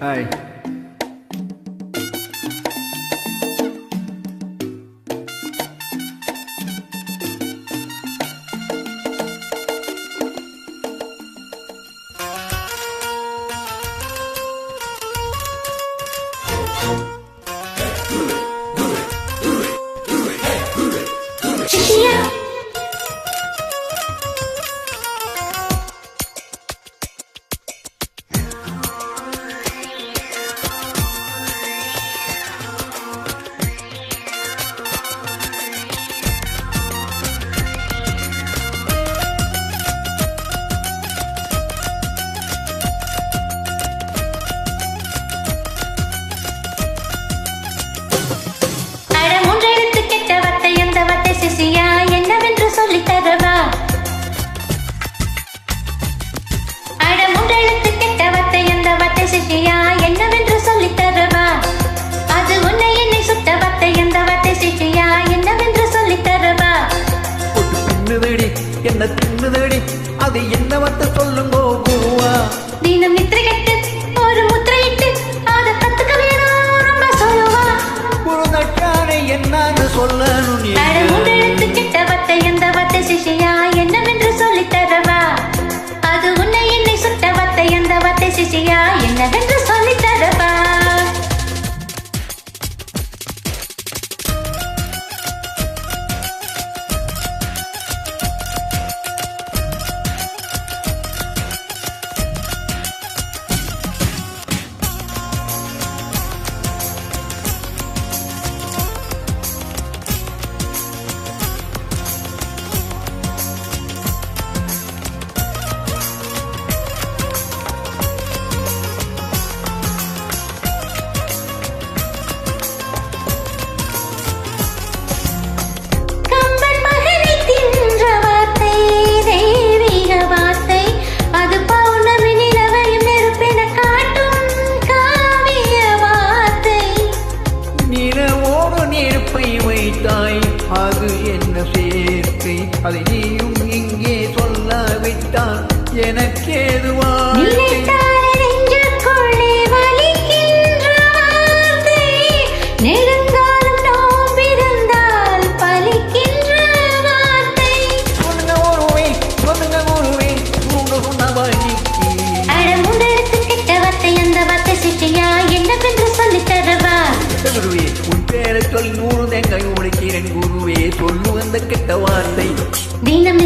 Hi. the end. அதை நீயும் இங்கே சொல்லவிட்டால் எனக்கேதுவா? குருவே உன் பேரை சொல்லி நூறு தேங்காய் உடைக்கிறேன் குருவே. சொல்லு அந்த கெட்ட வார்த்தை. Reina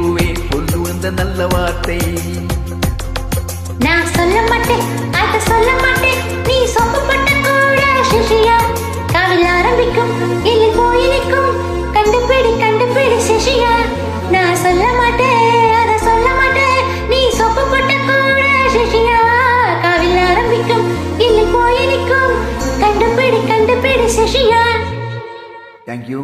நல்ல வார்த்தை. நான் சொல்ல மாட்டேன் அத சொல்ல மாட்டேன். நீ சொந்தப்பட்ட கூட சிஷியா? காவில் ஆரம்பிக்கும் இல்லை கோயிலுக்கும் கண்டுபிடி கண்டுபிடி சிஷியா? நான் சொல்ல மாட்டேன் அத சொல்ல மாட்டேன். நீ சொந்தப்பட்ட கூட சிஷியா? காவில் ஆரம்பிக்கும் இல்லை கோயிலுக்கும் கண்டுபிடி கண்டுபிடி சிஷியா? தேங்க்யூ